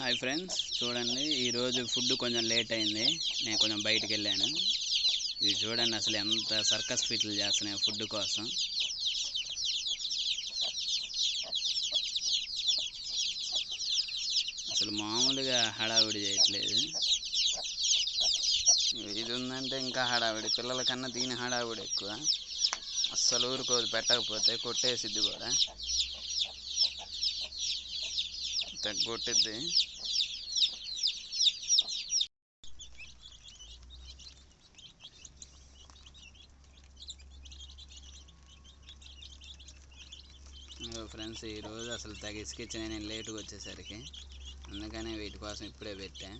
Hi friends చూడండి ఈరోజు food కొంచెం లేట్ అయింది. నేను కొంచెం బయటికి వెళ్ళాను. ఇది చూడండి అసలు ఎంత సర్కస్ ఫీట్లు చేస్తున్నాయి ఫుడ్ కోసం. అసలు మామూలుగా హడావిడి చేయట్లేదు. ఇది ఉందంటే ఇంకా హడావిడి. పిల్లల కన్నా దీని హడావిడి ఎక్కువ. అస్సలు ఊరుకోదు పెట్టకపోతే కొట్టేసిద్ది కూడా. తగ్గొట్టిద్ది ఫ్రెండ్స్ ఈరోజు అసలు తెగ ఇసుకిచ్చిన నేను లేటుగా వచ్చేసరికి అందుకనే వీటి కోసం ఇప్పుడే పెట్టా.